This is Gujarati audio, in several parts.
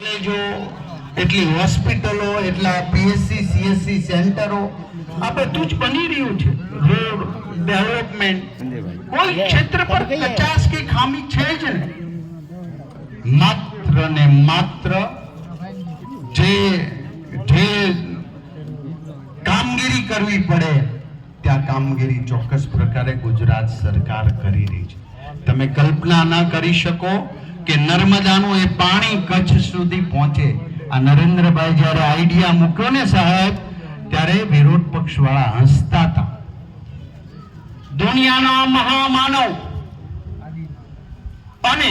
કોલેજો એટલી હોસ્પિટલો એટલા પીએસસી સીએસસી સેન્ટરો આ બધું જ બની રહ્યું છે રોડ ડેવલપમેન્ટ. કોઈ ક્ષેત્ર પર પચાસ કે ખામી છે જ નહીં. માત્ર ને માત્ર જે જે કામગીરી કરવી પડે ત્યાં કામગીરી ચોક્કસ પ્રકારે ગુજરાત સરકાર કરી રહી છે. તમે કલ્પના ન કરી શકો કે નર્મદાનું એ પાણી કચ્છ સુધી પહોંચે. આ નરેન્દ્રભાઈ જ્યારે આઈડિયા મૂક્યો ને સાહેબ, ત્યારે વિરોધ પક્ષ વાળા હસતા હતા. દુનિયાના મહામાનવ અને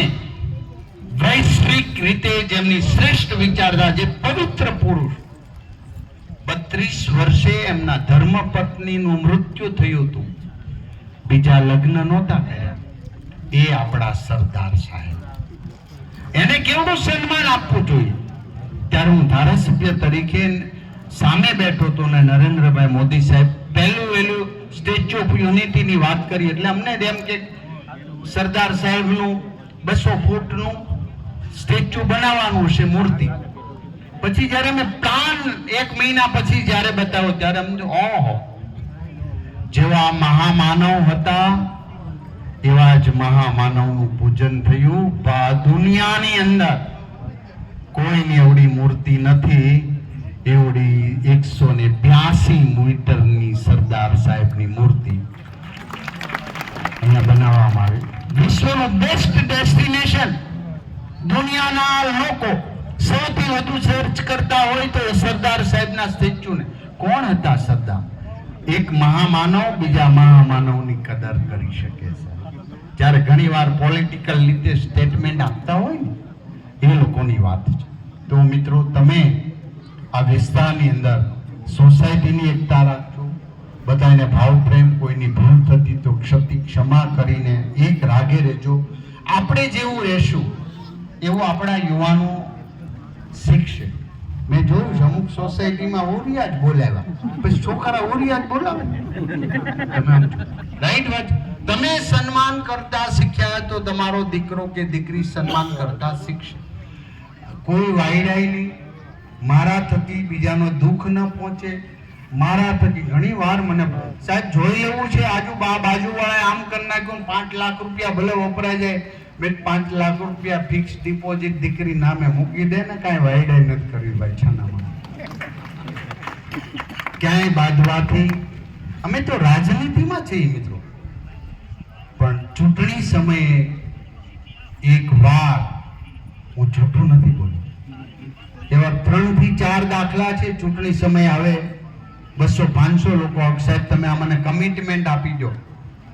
વૈશ્વિક રીતે જેમની શ્રેષ્ઠ વિચારધારા જે પવિત્ર પુરુષ બત્રીસ વર્ષે એમના ધર્મપત્નીનું મૃત્યુ થયું હતું. બીજા લગ્ન નહોતા કર્યા. એ આપણા સરદાર સાહેબ. એને કેવડું સન્માન આપવું જોઈએ? ત્યારે હું ધારાસભ્ય તરીકે સામે બેઠો હતો ને નરેન્દ્રભાઈ મોદી સાહેબ પહેલું વહેલું સ્ટેચ્યુ ઓફ યુનિટીની વાત કરી એટલે અમને એમ કે સરદાર સાહેબનું બસો ફૂટનું સ્ટેચ્યુ બનાવવાનું છે મૂર્તિ. પછી જ્યારે મેં પ્લાન એક મહિના પછી જ્યારે બતાવ્યો, ત્યારે અમને ઓહો! જેવા મહામાનવ હતા એવા જ મહામાનવનું પૂજન થયું. દુનિયાની અંદર કોઈની એવડી મૂર્તિ નથી, એવડી એકસો ને બ્યાસી મીટરની સરદાર સાહેબની મૂર્તિ અહીંયા બનાવવામાં આવી. વિશ્વનું બેસ્ટ ડેસ્ટિનેશન દુનિયાના લોકો સૌથી વધુ સર્ચ કરતા હોય તો સરદાર સાહેબના સ્ટેચ્યુને કોણ હતા સરદાર? એક મહામાનવ, બીજા મહામાનવની કદર કરી શકે છે. જ્યારે ઘણીવાર પોલિટિકલ રીતે સ્ટેટમેન્ટ આપતા હોય ને, એ લોકોની વાત છે. તો મિત્રો, તમે આ વિસ્તારની અંદર સોસાયટીની એકતા રાખજો. બધાને ભાવ પ્રેમ કોઈની ભૂલ થતી તો ક્ષતિ ક્ષમા કરીને એક રાગે રહેજો. આપણે જેવું રહેશું, એવું આપણા યુવાનો શીખશે. મેં જોયું છે, અમુક સોસાયટીમાં ઓરિયા જ બોલાવ્યા. પછી છોકરા ઓરિયા જ બોલાવે. રાઈટ વાત? તમે સન્માન કરતા શીખ્યા તો તમારો દીકરો કે દીકરી સન્માન કરતા શીખશે. કોઈ વાયરાય નહીં. મારા થકી બીજાનો દુઃખ ન પહોંચે. મારા થકી ઘણી વાર મને સાહેબ જોઈ લેવું છે, આજુ બા બાજુ વાળા આમ કરી નાખ્યું પાંચ લાખ રૂપિયા ભલે વપરાય જાય. બે પાંચ લાખ રૂપિયા ફિક્સ ડિપોઝિટ દીકરી નામે મૂકી દે ને કાંઈ વાયડાય નથી કરવી ભાઈ, છાનામાં. ક્યાંય બાજવાથી અમે તો રાજનીતિમાં છીએ મિત્રો. ચૂંટણી સમયે એક વાર હું જૂઠું નથી બોલું. એવા ત્રણથી ચાર દાખલા છે, ચૂંટણી સમય આવે બસો પાંચસો લોકો. સાહેબ, તમે આ મને કમિટમેન્ટ આપી દો.